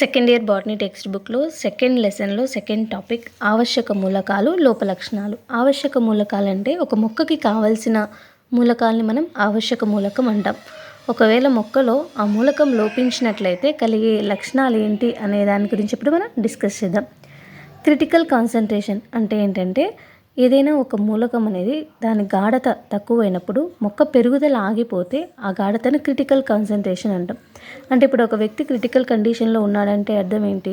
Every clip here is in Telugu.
సెకండ్ ఇయర్ బాటనీ టెక్స్ట్ బుక్లో సెకండ్ లెసన్లో సెకండ్ టాపిక్ ఆవశ్యక మూలకాలు లోపలక్షణాలు ఆవశ్యక మూలకాలు అంటే ఒక మొక్కకి కావలసిన మూలకాలని మనం ఆవశ్యక మూలకం అంటాం. ఒకవేళ మొక్కలో ఆ మూలకం లోపించినట్లయితే కలిగే లక్షణాలు ఏంటి అనే దాని గురించి ఇప్పుడు మనం డిస్కస్ చేద్దాం. క్రిటికల్ కాన్సన్ట్రేషన్ అంటే ఏంటంటే ఏదైనా ఒక మూలకం అనేది దాని గాఢత తక్కువైనప్పుడు మొక్క పెరుగుదల ఆగిపోతే ఆ గాఢతను క్రిటికల్ కాన్సన్ట్రేషన్ అంటాం. అంటే ఇప్పుడు ఒక వ్యక్తి క్రిటికల్ కండిషన్లో ఉన్నాడంటే అర్థం ఏంటి?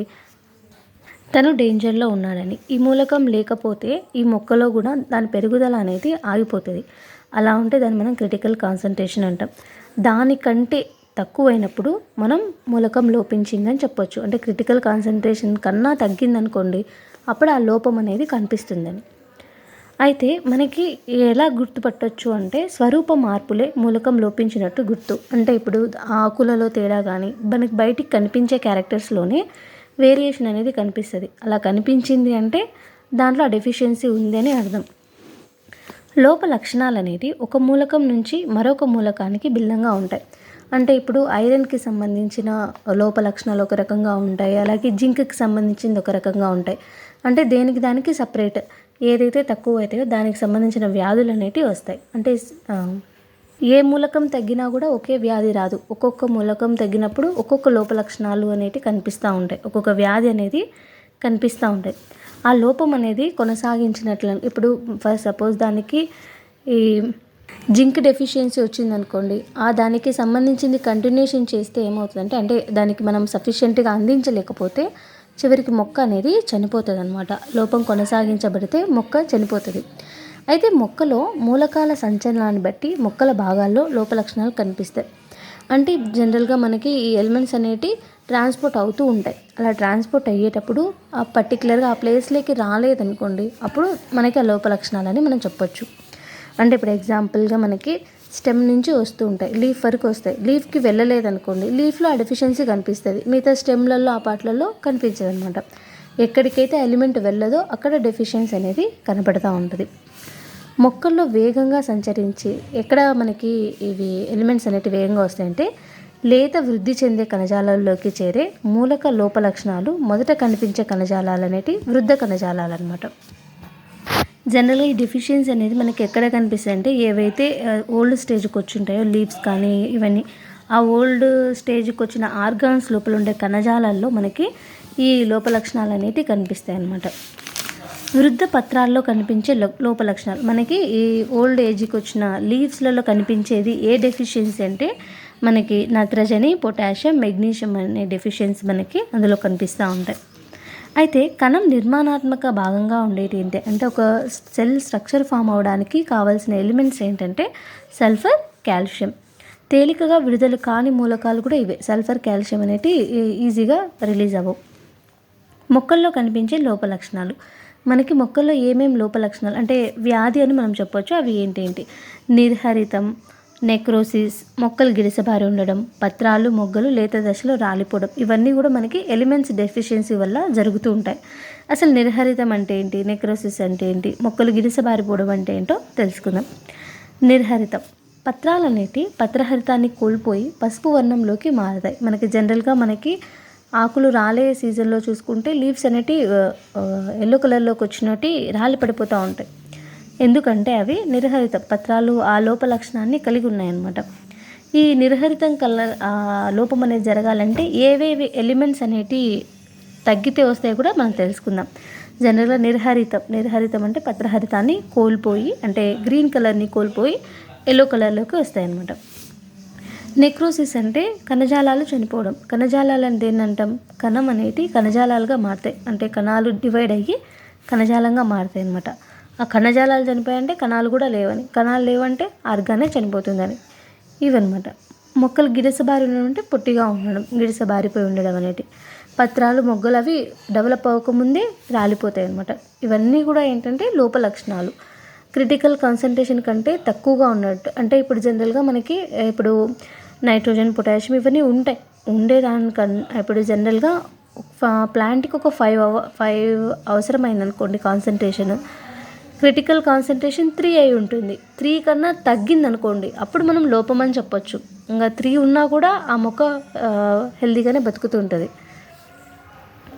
తను డేంజర్లో ఉన్నాడని. ఈ మూలకం లేకపోతే ఈ మొక్కలో కూడా దాని పెరుగుదల అనేది ఆగిపోతుంది. అలా ఉంటే దాన్ని మనం క్రిటికల్ కాన్సన్ట్రేషన్ అంటాం. దానికంటే తక్కువైనప్పుడు మనం మూలకం లోపించిందని చెప్పొచ్చు. అంటే క్రిటికల్ కాన్సన్ట్రేషన్ కన్నా తగ్గిందనుకోండి అప్పుడు ఆ లోపం అనేది కనిపిస్తుందని. అయితే మనకి ఎలా గుర్తుపట్టొచ్చు అంటే స్వరూప మార్పులే మూలకం లోపించినట్టు గుర్తు. అంటే ఇప్పుడు ఆకులలో తేడా కానీ మనకి బయటికి కనిపించే క్యారెక్టర్స్లోనే వేరియేషన్ అనేది కనిపిస్తుంది. అలా కనిపించింది అంటే దాంట్లో ఆ డెఫిషియన్సీ ఉంది అని అర్థం. లోప లక్షణాలు అనేది ఒక మూలకం నుంచి మరొక మూలకానికి భిన్నంగా ఉంటాయి. అంటే ఇప్పుడు ఐరన్కి సంబంధించిన లోప లక్షణాలు ఒక రకంగా ఉంటాయి. అలాగే జింక్కి సంబంధించింది ఒక రకంగా ఉంటాయి. అంటే దేనికి దానికి సపరేట్ ఏదైతే తక్కువ అవుతాయో దానికి సంబంధించిన వ్యాధులు అనేటివి వస్తాయి. అంటే ఏ మూలకం తగ్గినా కూడా ఒకే వ్యాధి రాదు. ఒక్కొక్క మూలకం తగ్గినప్పుడు ఒక్కొక్క లోప లక్షణాలు అనేటివి కనిపిస్తూ ఉంటాయి. ఒక్కొక్క వ్యాధి అనేది కనిపిస్తూ ఉంటాయి. ఆ లోపం అనేది కొనసాగించినట్లు ఇప్పుడు ఫర్ సపోజ్ దానికి ఈ జింక్ డెఫిషియన్సీ వచ్చిందనుకోండి ఆ దానికి సంబంధించింది కంటిన్యూషన్ చేస్తే ఏమవుతుందంటే అంటే దానికి మనం సఫిషియెంట్గా అందించలేకపోతే చివరికి మొక్క అనేది చనిపోతుంది అనమాట లోపం కొనసాగించబడితే మొక్క చనిపోతుంది. అయితే మొక్కలో మూలకాల సంచలనాన్ని బట్టి మొక్కల భాగాల్లో లోప లక్షణాలు కనిపిస్తాయి. అంటే జనరల్గా మనకి ఈ ఎలిమెంట్స్ అనేటివి ట్రాన్స్పోర్ట్ అవుతూ ఉంటాయి. అలా ట్రాన్స్పోర్ట్ అయ్యేటప్పుడు ఆ పర్టికులర్గా ఆ ప్లేస్లోకి రాలేదనుకోండి అప్పుడు మనకి ఆ లోప లక్షణాలని మనం చెప్పొచ్చు. అంటే ఇప్పుడు ఎగ్జాంపుల్గా మనకి స్టెమ్ నుంచి వస్తూ ఉంటాయి లీఫ్ వరకు వస్తాయి. లీఫ్కి వెళ్ళలేదనుకోండి లీఫ్లో ఆ డెఫిషియన్సీ కనిపిస్తుంది. మిగతా స్టెమ్లలో ఆ పాటలలో కనిపించదు అనమాట ఎక్కడికైతే ఎలిమెంట్ వెళ్ళదో అక్కడ డెఫిషియన్సీ అనేది కనబడుతూ ఉంటుంది. మొక్కల్లో వేగంగా సంచరించి ఎక్కడ మనకి ఇవి ఎలిమెంట్స్ అనేవి వేగంగా వస్తాయంటే లేత వృద్ధి చెందే కణజాలాల్లోకి చేరే మూలక లోప లక్షణాలు మొదట కనిపించే కణజాలాలు అనేటివి వృద్ధ కణజాలాలు అనమాట జనరల్గా ఈ డెఫిషియన్సీ అనేది మనకి ఎక్కడ కనిపిస్తాయి అంటే ఏవైతే ఓల్డ్ స్టేజ్కి వచ్చి ఉంటాయో లీవ్స్ కానీ ఇవన్నీ ఆ ఓల్డ్ స్టేజ్కి వచ్చిన ఆర్గాన్స్ లోపల ఉండే కణజాలాల్లో మనకి ఈ లోప లక్షణాలు అనేవి కనిపిస్తాయి అన్నమాట. వృద్ధ పత్రాల్లో కనిపించే లోపలక్షణాలు లోప లక్షణాలు. మనకి ఈ ఓల్డ్ ఏజ్కి వచ్చిన లీవ్స్లలో కనిపించేది ఏ డెఫిషియన్సీ అంటే మనకి నత్రజని పొటాషియం మెగ్నీషియం అనే డెఫిషియన్సీ మనకి అందులో కనిపిస్తూ ఉంటాయి. అయితే కణం నిర్మాణాత్మక భాగంగా ఉండేటి ఏంటి అంటే ఒక సెల్ స్ట్రక్చర్ ఫామ్ అవడానికి కావాల్సిన ఎలిమెంట్స్ ఏంటంటే సల్ఫర్ కాల్షియం. తేలికగా విడుదల కాని మూలకాలు కూడా ఇవే. సల్ఫర్ కాల్షియం అనేవి ఈజీగా రిలీజ్ అవ్వవు మొక్కల్లో కనిపించే లోప లక్షణాలు. మనకి మొక్కల్లో ఏమేమి లోప లక్షణాలు? అంటే వ్యాధి అని మనం చెప్పొచ్చు. అవి ఏంటేంటి నిర్హరితం నెక్రోసిస్ మొక్కలు గిరిసబారి ఉండడం పత్రాలు మొగ్గలు లేత దశలో రాలిపోవడం ఇవన్నీ కూడా మనకి ఎలిమెంట్స్ డెఫిషియన్సీ వల్ల జరుగుతూ ఉంటాయి. అసలు నిర్హరితం అంటే ఏంటి? నెక్రోసిస్ అంటే ఏంటి? మొక్కలు గిరిసబారిపోవడం అంటే ఏంటో తెలుసుకుందాం. నిర్హరితం. పత్రాలు అనేటి పత్రహరితాన్ని కోల్పోయి పసుపు వర్ణంలోకి మారుతాయి. మనకి జనరల్గా మనకి ఆకులు రాలే సీజన్లో చూసుకుంటే లీవ్స్ అనేటి ఎల్లో కలర్లోకి వచ్చినట్టు రాలి పడిపోతూ ఉంటాయి. ఎందుకంటే అవి నిర్హరిత పత్రాలు ఆ లోప లక్షణాన్ని కలిగి ఉన్నాయన్నమాట. ఈ నిర్హరితం కలర్ లోపం అనేది జరగాలంటే ఏవేవి ఎలిమెంట్స్ అనేటి తగ్గితే వస్తాయి కూడా మనం తెలుసుకుందాం. జనరల్గా నిర్హరితం నిర్హరితం అంటే పత్రహరితాన్ని కోల్పోయి అంటే గ్రీన్ కలర్ని కోల్పోయి ఎల్లో కలర్లోకి వస్తాయన్నమాట. నెక్రోసిస్ అంటే కణజాలాలు చనిపోవడం. కణజాలాలు అంటే ఏంటంటాం? కణం అనేది కణజాలాలుగా మారుతాయి. అంటే కణాలు డివైడ్ అయ్యి కణజాలంగా మారుతాయి అన్నమాట ఆ కణజాలాలు చనిపోయాయంటే కణాలు కూడా లేవని. కణాలు లేవంటే ఆర్గానే చనిపోతుందని. ఇవన్నమాట మొక్కలు గిడసబారి ఉండడం అంటే పొట్టిగా ఉండడం గిడసబారిపోయి ఉండడం అనేటి పత్రాలు మొగ్గలు అవి డెవలప్ అవ్వకముందే రాలిపోతాయి అన్నమాట ఇవన్నీ కూడా ఏంటంటే లోప లక్షణాలు. క్రిటికల్ కాన్సన్ట్రేషన్ కంటే తక్కువగా ఉన్నట్టు. అంటే ఇప్పుడు జనరల్గా మనకి ఇప్పుడు నైట్రోజన్ పొటాషియం ఇవన్నీ ఉంటాయి. ఉండేదానికన్నా ఇప్పుడు జనరల్గా ప్లాంట్కి ఒక ఫైవ్ అవ ఫైవ్ అవసరమైంది అనుకోండి కాన్సన్ట్రేషన్. క్రిటికల్ కాన్సన్ట్రేషన్ త్రీ అయి ఉంటుంది. త్రీ కన్నా తగ్గింది అనుకోండి అప్పుడు మనం లోపం అని చెప్పొచ్చు. ఇంకా త్రీ ఉన్నా కూడా ఆ మొక్క హెల్దీగానే బతుకుతూ ఉంటుంది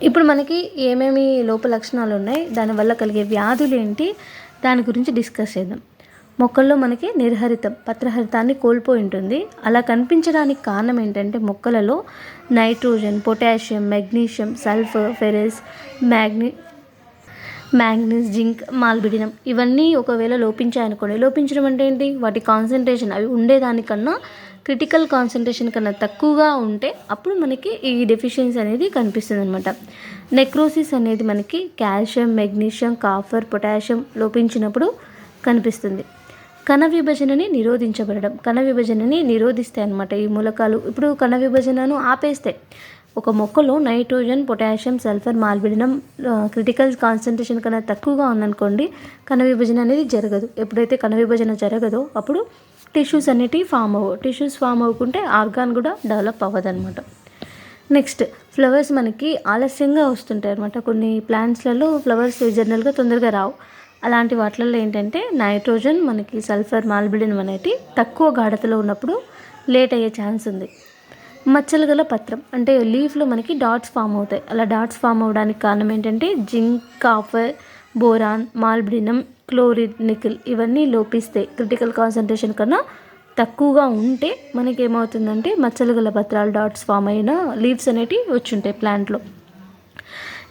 ఇప్పుడు మనకి ఏమేమి లోప లక్షణాలు ఉన్నాయి దానివల్ల కలిగే వ్యాధులు ఏంటి దాని గురించి డిస్కస్ చేద్దాం. మొక్కల్లో మనకి నిర్హరితం పత్రహరితాన్ని కోల్పోయి ఉంటుంది. అలా కనిపించడానికి కారణం ఏంటంటే మొక్కలలో nitrogen potassium magnesium sulphur ferrous మ్యాగ్ని manganese zinc molybdenum ఇవన్నీ ఒకవేళ లోపించాయనుకోండి. లోపించడం అంటే ఏంటి? వాటి కాన్సన్ట్రేషన్ అవి ఉండేదానికన్నా క్రిటికల్ కాన్సన్ట్రేషన్ కన్నా తక్కువగా ఉంటే అప్పుడు మనకి ఈ డెఫిషియన్సీ అనేది కనిపిస్తుంది అనమాట నెక్రోసిస్ అనేది మనకి కాల్షియం మెగ్నీషియం కాఫర్ పొటాషియం లోపించినప్పుడు కనిపిస్తుంది. కణ విభజనని నిరోధించబడడం కణ విభజనని నిరోధిస్తాయి అనమాట ఈ మూలకాలు. ఇప్పుడు కణ విభజనను ఆపేస్తాయి ఒక మొక్కలో nitrogen potassium sulphur molybdenum critical concentration కన్నా తక్కువగా ఉందనుకోండి కణ విభజన అనేది జరగదు. ఎప్పుడైతే కణ విభజన జరగదో అప్పుడు టిష్యూస్ అనేటివి ఫామ్ అవ్వవు. టిష్యూస్ ఫామ్ అవ్వకుంటే ఆర్గాన్ కూడా డెవలప్ అవ్వదన్నమాట. నెక్స్ట్ ఫ్లవర్స్ మనకి ఆలస్యంగా వస్తుంటాయి అనమాట కొన్ని ప్లాంట్స్లలో ఫ్లవర్స్ జనరల్గా తొందరగా రావు. అలాంటి వాటిలలో ఏంటంటే నైట్రోజన్ మనకి సల్ఫర్ మాల్బిడిన్ అనేటి తక్కువ గాఢతలో ఉన్నప్పుడు లేట్ అయ్యే ఛాన్స్ ఉంది. మచ్చలు గల పత్రం. అంటే లీఫ్లో మనకి డాట్స్ ఫామ్ అవుతాయి. అలా డాట్స్ ఫామ్ అవడానికి కారణం ఏంటంటే zinc copper boron molybdenum chloride nickel ఇవన్నీ లోపిస్తాయి క్రిటికల్ కాన్సన్ట్రేషన్ కన్నా తక్కువగా ఉంటే మనకి ఏమవుతుందంటే మచ్చలు గల పత్రాలు డాట్స్ ఫామ్ అయిన లీవ్స్ అనేటివి వచ్చుంటాయి ప్లాంట్లో.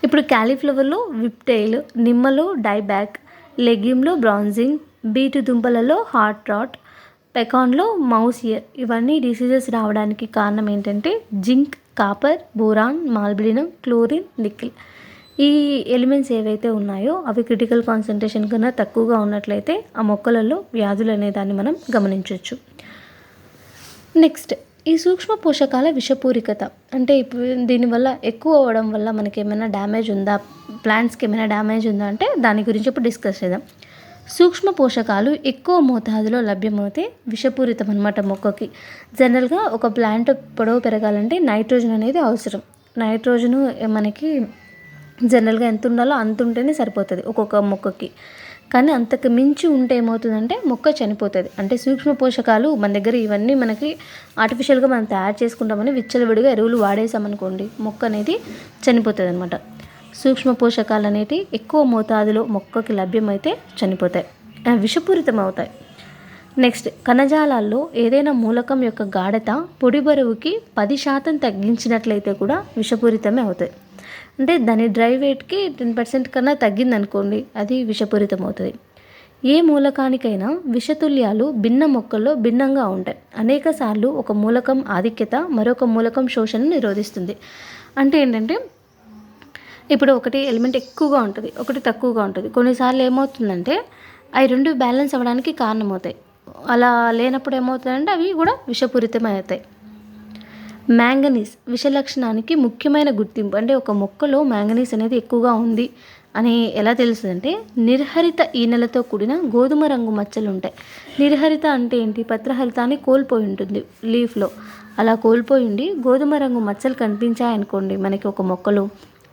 ఇప్పుడు క్యాలీఫ్లవర్లో విప్టైల్ నిమ్మలో డైబ్యాక్ లెగ్యూమ్లో బ్రాన్జింగ్ బీటు దుంపలలో హార్ట్ రాట్ పెకాన్లో మౌస్ ఇయర్. ఇవన్నీ డిసీజెస్ రావడానికి కారణం ఏంటంటే zinc copper boron molybdenum chlorine nickel. ఈ ఎలిమెంట్స్ ఏవైతే ఉన్నాయో అవి క్రిటికల్ కాన్సన్ట్రేషన్ కన్నా తక్కువగా ఉన్నట్లయితే ఆ మొక్కలలో వ్యాధులు అనే దాన్ని మనం గమనించవచ్చు నెక్స్ట్ ఈ సూక్ష్మ పోషకాల విషపూరికత. అంటే ఇప్పుడు దీనివల్ల ఎక్కువ అవ్వడం వల్ల మనకి ఏమైనా డ్యామేజ్ ఉందా? ప్లాంట్స్కి ఏమైనా డ్యామేజ్ ఉందా? అంటే దాని గురించి ఇప్పుడు డిస్కస్ చేద్దాం. సూక్ష్మ పోషకాలు ఎక్కువ మోతాదులో లభ్యమవుతే విషపూరితం అనమాట మొక్కకి. జనరల్గా ఒక ప్లాంట్ పొడవు పెరగాలంటే నైట్రోజన్ అనేది అవసరం. నైట్రోజను మనకి జనరల్గా ఎంత ఉండాలో అంత ఉంటేనే సరిపోతుంది ఒక్కొక్క మొక్కకి. కానీ అంతకు మించి ఉంటే ఏమవుతుందంటే మొక్క చనిపోతుంది. అంటే సూక్ష్మ పోషకాలు మన దగ్గర ఇవన్నీ మనకి ఆర్టిఫిషియల్గా మనం తయారు చేసుకుంటామని విచ్చలవిడిగా ఎరువులు వాడేసామనుకోండి మొక్క అనేది చనిపోతుంది అనమాట సూక్ష్మ పోషకాలు అనేవి ఎక్కువ మోతాదులో మొక్కకి లభ్యమైతే చనిపోతాయి. విషపూరితం అవుతాయి నెక్స్ట్ కణజాలాల్లో ఏదైనా మూలకం యొక్క గాఢత పొడి బరువుకి పది శాతం తగ్గించినట్లయితే కూడా విషపూరితమే అవుతాయి. అంటే దాని డ్రై వెయిట్కి టెన్ పర్సెంట్ కన్నా తగ్గిందనుకోండి అది విషపూరితం అవుతుంది ఏ మూలకానికైనా విషతుల్యాలు భిన్న మొక్కల్లో భిన్నంగా ఉంటాయి. అనేక సార్లు ఒక మూలకం ఆధిక్యత మరొక మూలకం శోషణను నిరోధిస్తుంది. అంటే ఏంటంటే ఇప్పుడు ఒకటి ఎలిమెంట్ ఎక్కువగా ఉంటుంది ఒకటి తక్కువగా ఉంటుంది. కొన్నిసార్లు ఏమవుతుందంటే అవి రెండు బ్యాలెన్స్ అవ్వడానికి కారణమవుతాయి. అలా లేనప్పుడు ఏమవుతుందంటే అవి కూడా విషపూరితమవుతాయి. మ్యాంగనీస్ విషలక్షణానికి ముఖ్యమైన గుర్తింపు అంటే ఒక మొక్కలో మ్యాంగనీస్ అనేది ఎక్కువగా ఉంది అని ఎలా తెలుస్తుందంటే నిర్హరిత ఈనెలతో కూడిన గోధుమ రంగు మచ్చలు ఉంటాయి. నిర్హరిత అంటే ఏంటి? పత్రహరితాన్ని కోల్పోయి ఉంటుంది లీఫ్లో అలా కోల్పోయి ఉండి గోధుమ రంగు మచ్చలు కనిపించాయనుకోండి మనకి ఒక మొక్కలో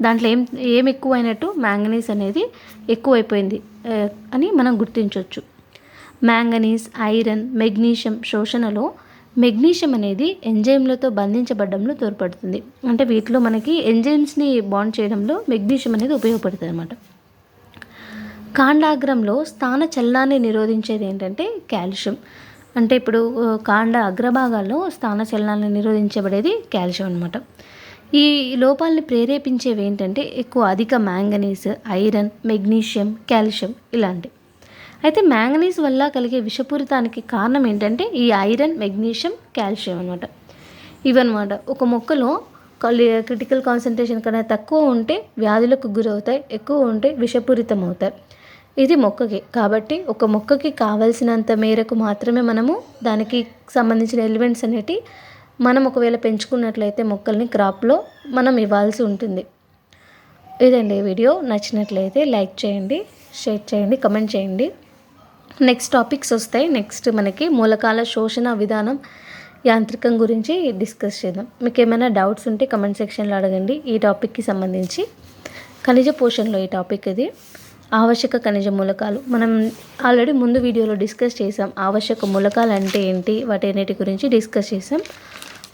దాంట్లో ఏం ఏం ఎక్కువైనట్టు మ్యాంగనీస్ అనేది ఎక్కువైపోయింది అని మనం గుర్తించవచ్చు మ్యాంగనీస్ ఐరన్ మెగ్నీషియం శోషణలో మెగ్నీషియం అనేది ఎంజైమ్లతో బంధించబడంలో తోడ్పడుతుంది. అంటే వీటిలో మనకి ఎంజైమ్స్ని బాండ్ చేయడంలో మెగ్నీషియం అనేది ఉపయోగపడుతుంది అనమాట కాండాగ్రంలో స్థాన చలనాన్ని నిరోధించేది ఏంటంటే కాల్షియం. అంటే ఇప్పుడు కాండ అగ్రభాగాల్లో స్థాన చలనాన్ని నిరోధించబడేది కాల్షియం అనమాట ఈ లోపాలని ప్రేరేపించేవి ఏంటంటే ఎక్కువ అధిక మ్యాంగనీస్ ఐరన్ మెగ్నీషియం కాల్షియం ఇలాంటి. అయితే మ్యాంగనీస్ వల్ల కలిగే విషపూరితానికి కారణం ఏంటంటే ఈ ఐరన్ మెగ్నీషియం కాల్షియం అనమాట ఇవన్నమాట. ఒక మొక్కలో క్రిటికల్ కాన్సన్ట్రేషన్ కన్నా తక్కువ ఉంటే వ్యాధులకు గురవుతాయి ఎక్కువ ఉంటే విషపూరితం అవుతాయి ఇది మొక్కకి. కాబట్టి ఒక మొక్కకి కావలసినంత మేరకు మాత్రమే మనము దానికి సంబంధించిన ఎలిమెంట్స్ అనేటివి మనం ఒకవేళ పెంచుకున్నట్లయితే మొక్కల్ని క్రాప్లో మనం ఇవ్వాల్సి ఉంటుంది. ఇదండి వీడియో. నచ్చినట్లయితే లైక్ చేయండి షేర్ చేయండి కమెంట్ చేయండి. నెక్స్ట్ టాపిక్స్ వస్తాయి. నెక్స్ట్ మనకి మూలకాల శోషణ విధానం యాంత్రికం గురించి డిస్కస్ చేద్దాం. మీకు ఏమైనా డౌట్స్ ఉంటే కమెంట్ సెక్షన్లో అడగండి. ఈ టాపిక్కి సంబంధించి ఖనిజ పోషణలో ఈ టాపిక్ ఇది. ఆవశ్యక ఖనిజ మూలకాలు. మనం ఆల్రెడీ ముందు వీడియోలో డిస్కస్ చేసాం ఆవశ్యక మూలకాలు అంటే ఏంటి? వాటి అన్నిటి గురించి డిస్కస్ చేసాం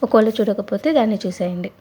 ఒకవేళ చూడకపోతే దాన్ని చూసేయండి.